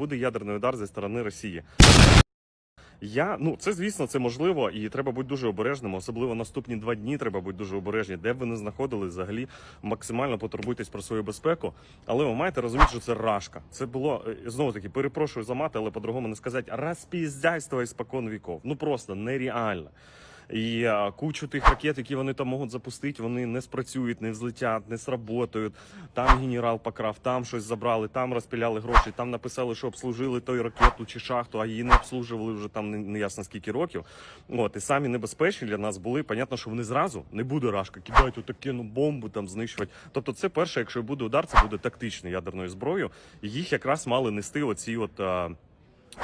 буде ядерний удар зі сторони Росії. Я ну це звісно, це можливо, і треба бути дуже обережним. Особливо наступні два дні треба бути дуже обережні, де б ви не знаходились, взагалі максимально потурбуйтесь про свою безпеку. Але ви маєте розуміти, що це рашка. Це було е, знову таки, перепрошую за мати, але по-другому не сказати розпіздяйство іспокон віков. Ну просто нереально. І кучу тих ракет, які вони там можуть запустити, вони не спрацюють, не взлетять, не сработають. Там генерал покрав, там щось забрали, там розпіляли гроші, там написали, що обслужили той ракету чи шахту, а її не обслужували вже там не, ясно скільки років. От і самі небезпечні для нас були. Понятно, що вони зразу не буде рашка, кидають отаке ну бомбу там знищувати. Тобто, це перше, якщо буде удар, це буде тактичною ядерною зброєю. Їх якраз мали нести оці от.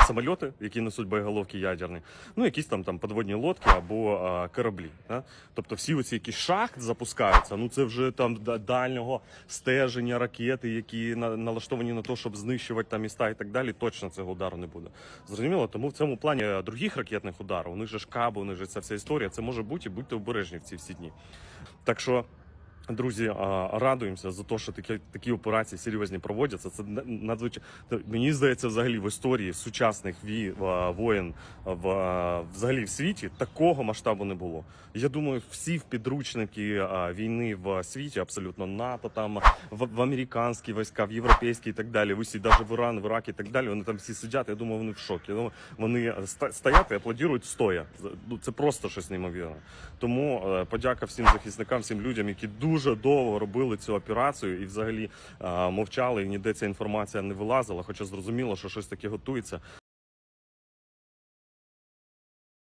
Самольоти, які несуть боєголовки ядерні, ну якісь там там подводні лодки або а, кораблі. Да? Тобто всі оці якісь шахт запускаються. Ну це вже там дальнього стеження ракети, які на, налаштовані на те, щоб знищувати там міста і так далі. Точно цього удару не буде. Зрозуміло, тому в цьому плані е, других ракетних ударів, у них же ж каби, у них же ця вся історія. Це може бути, і будьте обережні в ці всі дні. Так що. Друзі, радуємося за те, що такі, такі операції серйозні проводяться. Це надзвичайно мені здається, взагалі в історії сучасних вій, воєн в взагалі в світі такого масштабу не було. Я думаю, всі в підручники війни в світі, абсолютно НАТО, там в, в американські війська, в європейські і так далі. Усі, навіть в Іран, в Ірак і так далі. Вони там всі сидять. Я думаю, вони в шокі. Думаю, вони ста- стоять і аплодують стоя. Ну, Це просто щось неймовірне. Тому е, подяка всім захисникам, всім людям, які дуже довго робили цю операцію і взагалі мовчали, і ніде ця інформація не вилазила. Хоча зрозуміло, що щось таке готується.